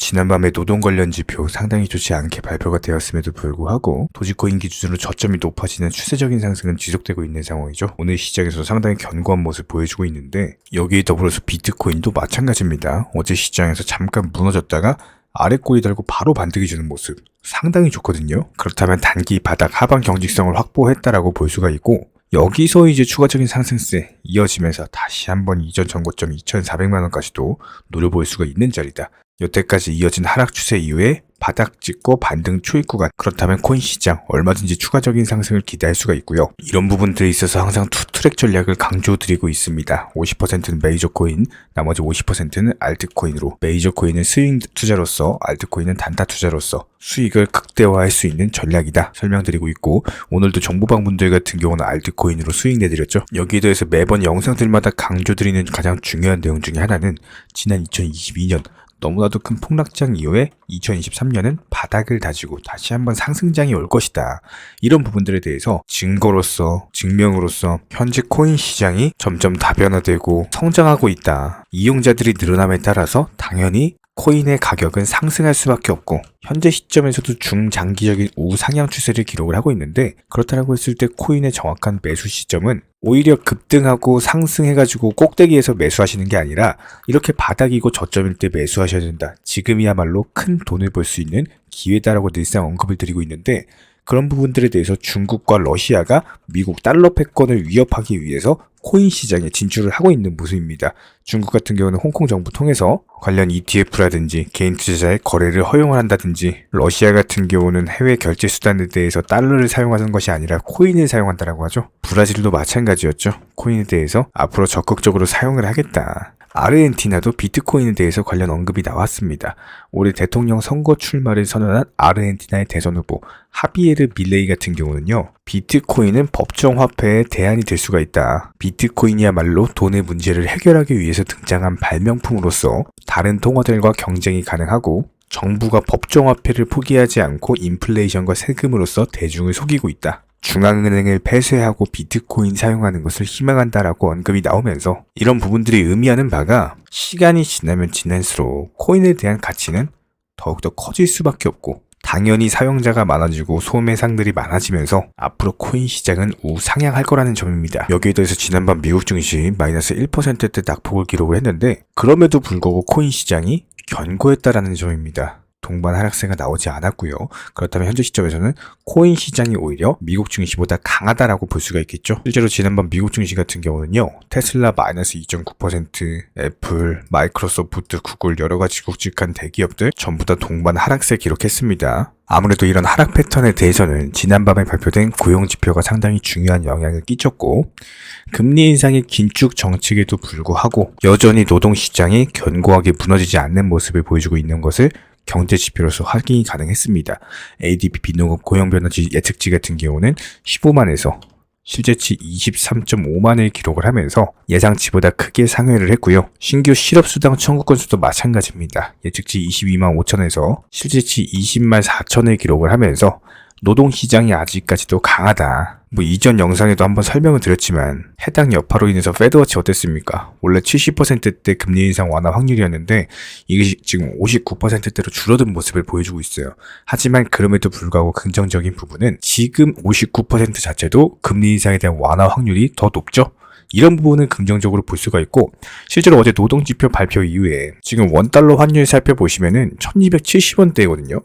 지난밤에 노동 관련 지표 상당히 좋지 않게 발표가 되었음에도 불구하고 도지코인 기준으로 저점이 높아지는 추세적인 상승은 지속되고 있는 상황이죠. 오늘 시장에서 상당히 견고한 모습 보여주고 있는데 여기에 더불어서 비트코인도 마찬가지입니다. 어제 시장에서 잠깐 무너졌다가 아래 꼬리 달고 바로 반등해 주는 모습 상당히 좋거든요. 그렇다면 단기 바닥 하방 경직성을 확보했다라고 볼 수가 있고 여기서 이제 추가적인 상승세 이어지면서 다시 한번 이전 전고점 2,400만 원까지도 노려볼 수가 있는 자리다. 여태까지 이어진 하락 추세 이후에 바닥 찍고 반등 초입 구간 그렇다면 코인 시장 얼마든지 추가적인 상승을 기대할 수가 있고요. 이런 부분들에 있어서 항상 투 트랙 전략을 강조드리고 있습니다. 50%는 메이저 코인, 나머지 50%는 알트코인으로 메이저 코인은 스윙 투자로서 알트코인은 단타 투자로서 수익을 극대화할 수 있는 전략이다 설명드리고 있고 오늘도 정보방 분들 같은 경우는 알트코인으로 수익 내드렸죠. 여기에 대해서 매번 영상들마다 강조드리는 가장 중요한 내용 중에 하나는 지난 2022년 너무나도 큰 폭락장 이후에 2023년은 바닥을 다지고 다시 한번 상승장이 올 것이다. 이런 부분들에 대해서 증거로서, 증명으로서 현재 코인 시장이 점점 다변화되고 성장하고 있다. 이용자들이 늘어남에 따라서 당연히 코인의 가격은 상승할 수밖에 없고 현재 시점에서도 중장기적인 우상향 추세를 기록을 하고 있는데 그렇다고 했을 때 코인의 정확한 매수 시점은 오히려 급등하고 상승해가지고 꼭대기에서 매수하시는 게 아니라 이렇게 바닥이고 저점일 때 매수하셔야 된다. 지금이야말로 큰 돈을 벌 수 있는 기회다라고 늘상 언급을 드리고 있는데 그런 부분들에 대해서 중국과 러시아가 미국 달러 패권을 위협하기 위해서 코인 시장에 진출을 하고 있는 모습입니다. 중국 같은 경우는 홍콩 정부 통해서 관련 ETF라든지 개인 투자자의 거래를 허용을 한다든지 러시아 같은 경우는 해외 결제 수단에 대해서 달러를 사용하는 것이 아니라 코인을 사용한다라고 하죠. 브라질도 마찬가지였죠. 코인에 대해서 앞으로 적극적으로 사용을 하겠다. 아르헨티나도 비트코인에 대해서 관련 언급이 나왔습니다. 올해 대통령 선거 출마를 선언한 아르헨티나의 대선 후보 하비에르 밀레이 같은 경우는요. 비트코인은 법정 화폐의 대안이 될 수가 있다. 비트코인이야말로 돈의 문제를 해결하기 위해서 등장한 발명품으로서 다른 통화들과 경쟁이 가능하고 정부가 법정 화폐를 포기하지 않고 인플레이션과 세금으로서 대중을 속이고 있다. 중앙은행을 폐쇄하고 비트코인 사용하는 것을 희망한다라고 언급이 나오면서 이런 부분들이 의미하는 바가 시간이 지나면 지날수록 코인에 대한 가치는 더욱더 커질 수밖에 없고 당연히 사용자가 많아지고 소매상들이 많아지면서 앞으로 코인 시장은 우상향할 거라는 점입니다. 여기에 대해서 지난밤 미국 증시 마이너스 1%대 낙폭을 기록을 했는데 그럼에도 불구하고 코인 시장이 견고했다라는 점입니다. 동반 하락세가 나오지 않았고요. 그렇다면 현재 시점에서는 코인 시장이 오히려 미국 증시보다 강하다라고 볼 수가 있겠죠. 실제로 지난번 미국 증시 같은 경우는요. 테슬라 마이너스 2.9%, 애플, 마이크로소프트, 구글 여러 가지 굵직한 대기업들 전부 다 동반 하락세 기록했습니다. 아무래도 이런 하락 패턴에 대해서는 지난밤에 발표된 고용 지표가 상당히 중요한 영향을 끼쳤고 금리 인상의 긴축 정책에도 불구하고 여전히 노동 시장이 견고하게 무너지지 않는 모습을 보여주고 있는 것을 경제 지표로서 확인이 가능했습니다. ADP 비농업 고용 변화지 예측치 같은 경우는 15만에서 실제치 23.5만을 기록을 하면서 예상치보다 크게 상회를 했고요. 신규 실업수당 청구 건수도 마찬가지입니다. 예측치 22만 5천에서 실제치 20만 4천을 기록을 하면서 노동시장이 아직까지도 강하다. 뭐 이전 영상에도 한번 설명을 드렸지만 해당 여파로 인해서 페드워치 어땠습니까? 원래 70%대 금리 인상 완화 확률이었는데 이게 지금 59%대로 줄어든 모습을 보여주고 있어요. 하지만 그럼에도 불구하고 긍정적인 부분은 지금 59% 자체도 금리 인상에 대한 완화 확률이 더 높죠? 이런 부분은 긍정적으로 볼 수가 있고 실제로 어제 노동지표 발표 이후에 지금 원달러 환율 살펴보시면은 1270원대거든요.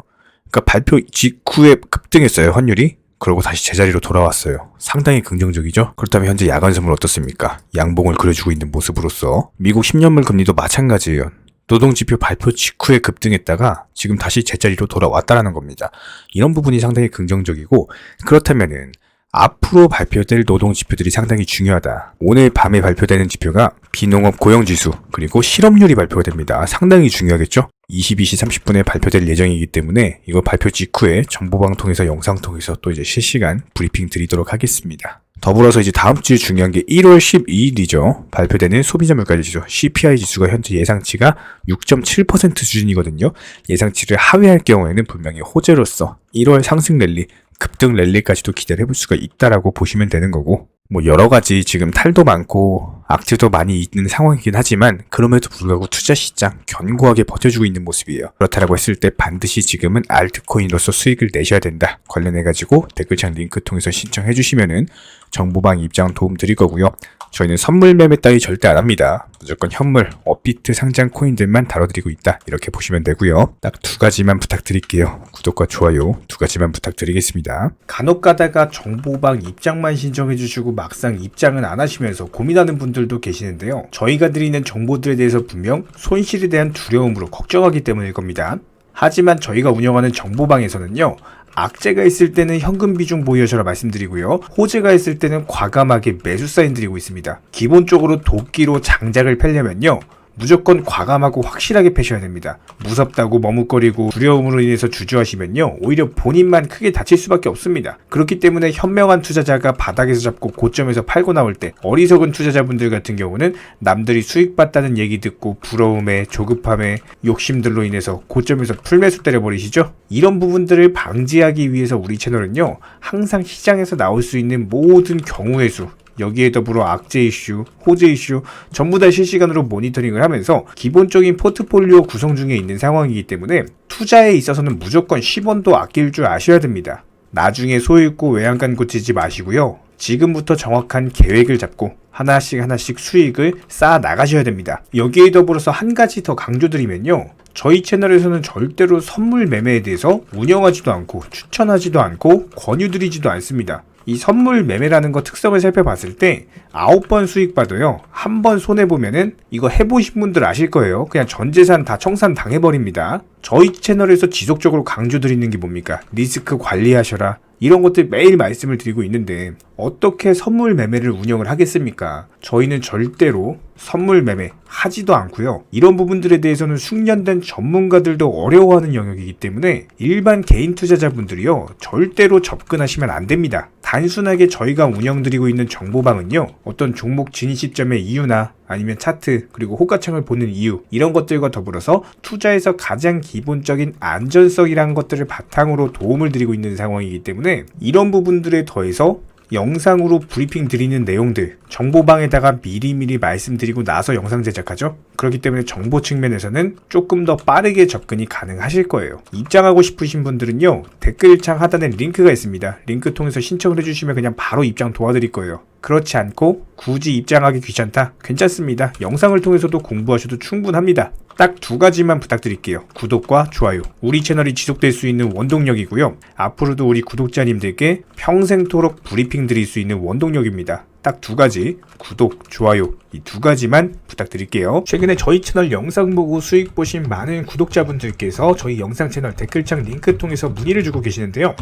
그러니까 발표 직후에 급등했어요 환율이. 그리고 다시 제자리로 돌아왔어요. 상당히 긍정적이죠? 그렇다면 현재 야간 선물 어떻습니까? 양봉을 그려주고 있는 모습으로서 미국 10년물 금리도 마찬가지예요. 노동지표 발표 직후에 급등했다가 지금 다시 제자리로 돌아왔다라는 겁니다. 이런 부분이 상당히 긍정적이고 그렇다면은 앞으로 발표될 노동 지표들이 상당히 중요하다. 오늘 밤에 발표되는 지표가 비농업 고용지수 그리고 실업률이 발표가 됩니다. 상당히 중요하겠죠? 22시 30분에 발표될 예정이기 때문에 이거 발표 직후에 정보방 통해서 영상 통해서 또 이제 실시간 브리핑 드리도록 하겠습니다. 더불어서 이제 다음 주 중요한 게 1월 12일이죠. 발표되는 소비자 물가 지수 CPI 지수가 현재 예상치가 6.7% 수준이거든요. 예상치를 하회할 경우에는 분명히 호재로서 1월 상승 랠리 급등 랠리까지도 기대를 해볼 수가 있다라고 보시면 되는 거고 뭐 여러 가지 지금 탈도 많고 악재도 많이 있는 상황이긴 하지만 그럼에도 불구하고 투자 시장 견고하게 버텨주고 있는 모습이에요. 그렇다라고 했을 때 반드시 지금은 알트코인으로서 수익을 내셔야 된다. 관련해가지고 댓글창 링크 통해서 신청해 주시면은 정보방 입장 도움 드릴 거고요. 저희는 선물 매매 따위 절대 안 합니다. 무조건 현물, 업비트 상장 코인들만 다뤄드리고 있다. 이렇게 보시면 되고요. 딱 두 가지만 부탁드릴게요. 구독과 좋아요 두 가지만 부탁드리겠습니다. 간혹 가다가 정보방 입장만 신청해 주시고 막상 입장은 안 하시면서 고민하는 분들도 계시는데요. 저희가 드리는 정보들에 대해서 분명 손실에 대한 두려움으로 걱정하기 때문일 겁니다. 하지만 저희가 운영하는 정보방에서는요. 악재가 있을 때는 현금 비중 보유하셔라 말씀드리고요. 호재가 있을 때는 과감하게 매수 사인 드리고 있습니다. 기본적으로 도끼로 장작을 펴려면요. 무조건 과감하고 확실하게 패셔야 됩니다. 무섭다고 머뭇거리고 두려움으로 인해서 주저하시면요. 오히려 본인만 크게 다칠 수밖에 없습니다. 그렇기 때문에 현명한 투자자가 바닥에서 잡고 고점에서 팔고 나올 때 어리석은 투자자분들 같은 경우는 남들이 수익 봤다는 얘기 듣고 부러움에 조급함에 욕심들로 인해서 고점에서 풀매수 때려버리시죠? 이런 부분들을 방지하기 위해서 우리 채널은요. 항상 시장에서 나올 수 있는 모든 경우의 수 여기에 더불어 악재 이슈, 호재 이슈 전부 다 실시간으로 모니터링을 하면서 기본적인 포트폴리오 구성 중에 있는 상황이기 때문에 투자에 있어서는 무조건 10원도 아낄 줄 아셔야 됩니다. 나중에 소잃고 외양간 고치지 마시고요. 지금부터 정확한 계획을 잡고 하나씩 하나씩 수익을 쌓아 나가셔야 됩니다. 여기에 더불어서 한 가지 더 강조드리면요. 저희 채널에서는 절대로 선물 매매에 대해서 운영하지도 않고 추천하지도 않고 권유드리지도 않습니다. 이 선물 매매라는 거 특성을 살펴봤을 때 아홉 번 수익 받아요. 한 번 손해 보면은 이거 해 보신 분들 아실 거예요. 그냥 전 재산 다 청산 당해 버립니다. 저희 채널에서 지속적으로 강조 드리는 게 뭡니까? 리스크 관리하셔라. 이런 것들 매일 말씀을 드리고 있는데 어떻게 선물 매매를 운영을 하겠습니까? 저희는 절대로 선물 매매 하지도 않고요. 이런 부분들에 대해서는 숙련된 전문가들도 어려워하는 영역이기 때문에 일반 개인 투자자분들이요. 절대로 접근하시면 안 됩니다. 단순하게 저희가 운영드리고 있는 정보방은요. 어떤 종목 진입 시점의 이유나 아니면 차트 그리고 호가창을 보는 이유 이런 것들과 더불어서 투자에서 가장 기본적인 안전성이라는 것들을 바탕으로 도움을 드리고 있는 상황이기 때문에 이런 부분들에 더해서 영상으로 브리핑 드리는 내용들 정보방에다가 미리미리 말씀드리고 나서 영상 제작하죠. 그렇기 때문에 정보 측면에서는 조금 더 빠르게 접근이 가능하실 거예요. 입장하고 싶으신 분들은요. 댓글창 하단에 링크가 있습니다. 링크 통해서 신청을 해주시면 그냥 바로 입장 도와드릴 거예요. 그렇지 않고 굳이 입장하기 귀찮다? 괜찮습니다. 영상을 통해서도 공부하셔도 충분합니다. 딱 두 가지만 부탁드릴게요. 구독과 좋아요. 우리 채널이 지속될 수 있는 원동력이고요. 앞으로도 우리 구독자님들께 평생토록 브리핑 드릴 수 있는 원동력입니다. 딱 두 가지 구독, 좋아요 이 두 가지만 부탁드릴게요. 최근에 저희 채널 영상 보고 수익 보신 많은 구독자분들께서 저희 영상 채널 댓글창 링크 통해서 문의를 주고 계시는데요.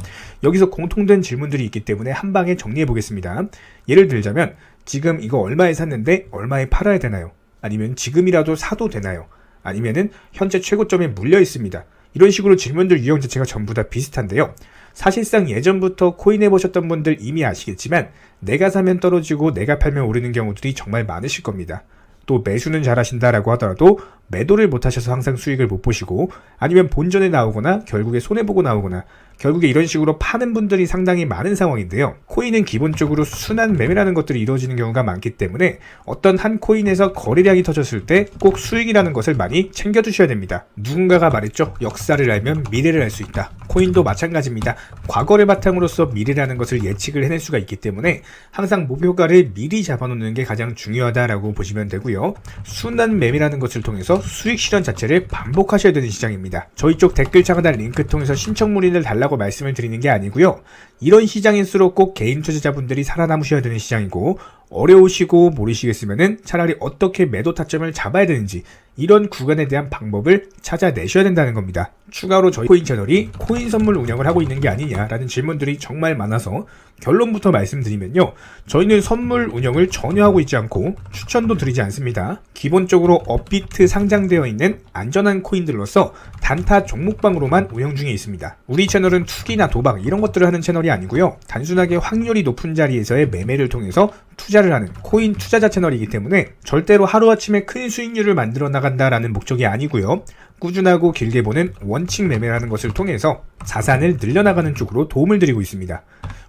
여기서 공통된 질문들이 있기 때문에 한 방에 정리해 보겠습니다. 예를 들자면 지금 이거 얼마에 샀는데 얼마에 팔아야 되나요? 아니면 지금이라도 사도 되나요? 아니면은 현재 최고점에 물려 있습니다. 이런 식으로 질문들 유형 자체가 전부 다 비슷한데요. 사실상 예전부터 코인 해보셨던 분들 이미 아시겠지만 내가 사면 떨어지고 내가 팔면 오르는 경우들이 정말 많으실 겁니다. 또 매수는 잘하신다라고 하더라도 매도를 못하셔서 항상 수익을 못 보시고 아니면 본전에 나오거나 결국에 손해보고 나오거나 결국에 이런 식으로 파는 분들이 상당히 많은 상황인데요. 코인은 기본적으로 순환 매매라는 것들이 이루어지는 경우가 많기 때문에 어떤 한 코인에서 거래량이 터졌을 때 꼭 수익이라는 것을 많이 챙겨두셔야 됩니다. 누군가가 말했죠. 역사를 알면 미래를 알 수 있다. 코인도 마찬가지입니다. 과거를 바탕으로서 미래라는 것을 예측을 해낼 수가 있기 때문에 항상 목표가를 미리 잡아놓는 게 가장 중요하다라고 보시면 되고요. 순환 매매라는 것을 통해서 수익 실현 자체를 반복하셔야 되는 시장입니다. 저희 쪽 댓글창 하단 링크 통해서 신청 문의를 달라고 말씀을 드리는 게 아니고요. 이런 시장일수록 꼭 개인 투자자분들이 살아남으셔야 되는 시장이고 어려우시고 모르시겠으면은 차라리 어떻게 매도 타점을 잡아야 되는지 이런 구간에 대한 방법을 찾아내셔야 된다는 겁니다. 추가로 저희 코인 채널이 코인 선물 운영을 하고 있는 게 아니냐라는 질문들이 정말 많아서 결론부터 말씀드리면요. 저희는 선물 운영을 전혀 하고 있지 않고 추천도 드리지 않습니다. 기본적으로 업비트 상장되어 있는 안전한 코인들로서 단타 종목방으로만 운영 중에 있습니다. 우리 채널은 투기나 도박 이런 것들을 하는 채널이 아니고요. 단순하게 확률이 높은 자리에서의 매매를 통해서 투자를 하는 코인 투자자 채널이기 때문에 절대로 하루아침에 큰 수익률을 만들어 나간다라는 목적이 아니고요. 꾸준하고 길게 보는 원칙 매매라는 것을 통해서 자산을 늘려나가는 쪽으로 도움을 드리고 있습니다.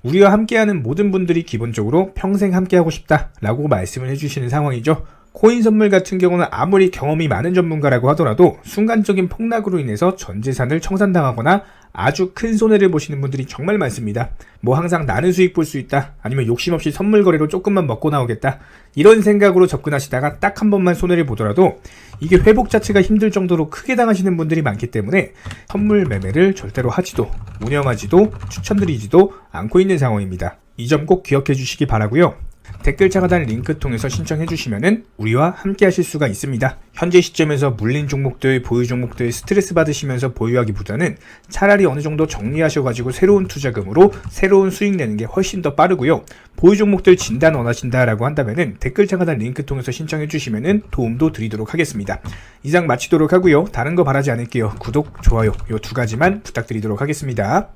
우리와 함께하는 모든 분들이 기본적으로 평생 함께하고 싶다라고 말씀을 해주시는 상황이죠. 코인 선물 같은 경우는 아무리 경험이 많은 전문가라고 하더라도 순간적인 폭락으로 인해서 전 재산을 청산당하거나 아주 큰 손해를 보시는 분들이 정말 많습니다. 뭐 항상 나는 수익 볼 수 있다. 아니면 욕심 없이 선물 거래로 조금만 먹고 나오겠다. 이런 생각으로 접근하시다가 딱 한 번만 손해를 보더라도 이게 회복 자체가 힘들 정도로 크게 당하시는 분들이 많기 때문에 선물 매매를 절대로 하지도 운영하지도 추천드리지도 않고 있는 상황입니다. 이 점 꼭 기억해 주시기 바라고요. 댓글 차가단 링크 통해서 신청해 주시면은 우리와 함께 하실 수가 있습니다. 현재 시점에서 물린 종목들, 보유 종목들 스트레스 받으시면서 보유하기보다는 차라리 어느 정도 정리하셔가지고 새로운 투자금으로 새로운 수익 내는 게 훨씬 더 빠르고요. 보유 종목들 진단 원하신다라고 한다면은 댓글 차가단 링크 통해서 신청해 주시면은 도움도 드리도록 하겠습니다. 이상 마치도록 하고요. 다른 거 바라지 않을게요. 구독, 좋아요 요 두 가지만 부탁드리도록 하겠습니다.